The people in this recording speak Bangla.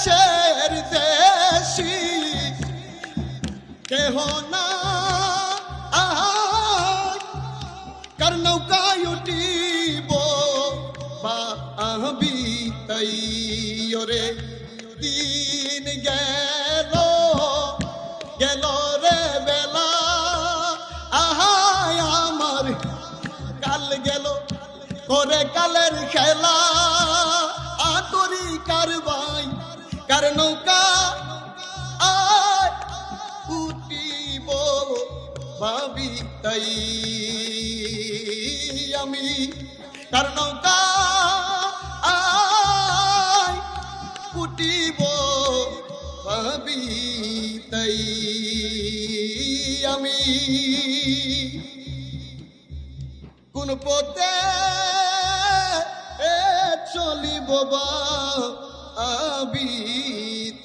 দেশের দেশি। কেহ না কার নৌকায় উঠিব, বা আহবি তাই রে দিন গেল গেল রে বেলা। আহায় আমার, কাল গেল, করে কালের খেলা। কার নৌকা আয়, উঠিব ভাবি তাই। আমি কার নৌকা আয়, উঠিব ভাবি তাই। আমি কোন পথে চলিব বা